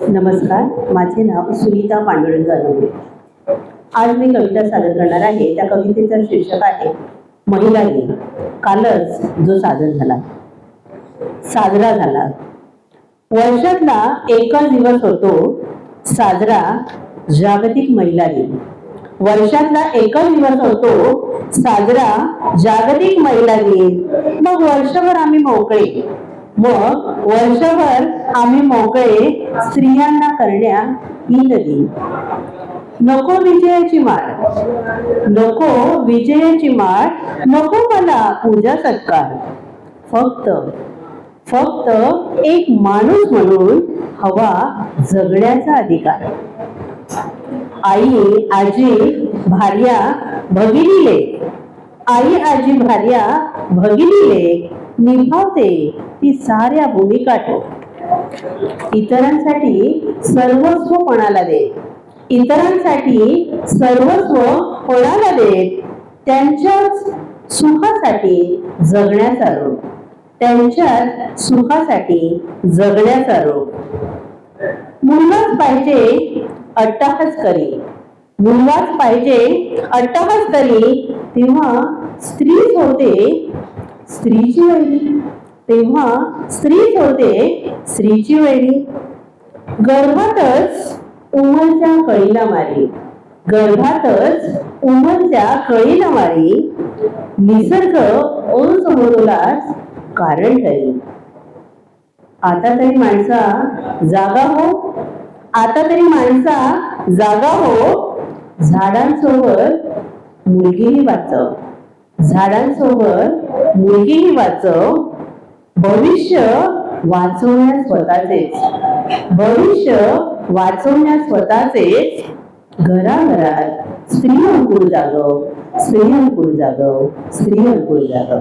नमस्कार माझे नाव सुनीता पांडुरंग अनोरे आज मी कविता सादर करणार आहे. त्या कवितेचं शीर्षक आहे महिला कालच जो सादर झाला साजरा झाला. वर्षातला एकच दिवस होतो साजरा जागतिक महिला दिन. वर्षातला एकच दिवस होतो साजरा जागतिक महिला दिन. मग वर्षभर आम्ही मोकळे. मग वर्षभर आम्ही मोकळे स्त्रियांना करण्या ईद नको विजयाची माळ. नको विजयाची माळ. नको मला पूजा सत्कार फक्त फक्त एक माणूस म्हणून हवा जगण्याचा अधिकार. आई आजी भार्या भगिनीले. आई आजी भार्या भगिनीले निभावते ती साऱ्या भूमिका ठेव. इतरांसाठी सर्वस्व कोणाला दे इतरांसाठी सर्वस्व कोणाला देत? त्यांच्याच सुखासाठी जगण्याचा रोग. त्यांच्याच सुखासाठी जगण्याचा रोग. मुलगाच पाहिजे अट्टहास करी. मुलगाच पाहिजे अट्टहास करी तेव्हा स्त्रीच होते स्त्रीची वहिनी. तेव्हा स्त्रीच होते स्त्रीची वहिनी गर्भातच उमलच्या कळीला मारी. गर्भातच उमलच्या कळीला मारी. निसर्ग असमतोलास कारण ठरी आता तरी माणसा जागा हो. आता तरी माणसा जागा हो. झाडांसोबत मुलगीही वाचव. झाडांसोबत मुलगीही वाचव भविष्य वाचवण्यास स्वतःचेच. भविष्य वाचवण्यास स्वतःचेच. घराघरात स्त्री अंकुर जागव स्त्री अंकुर जागव स्त्री अंकुर जागव.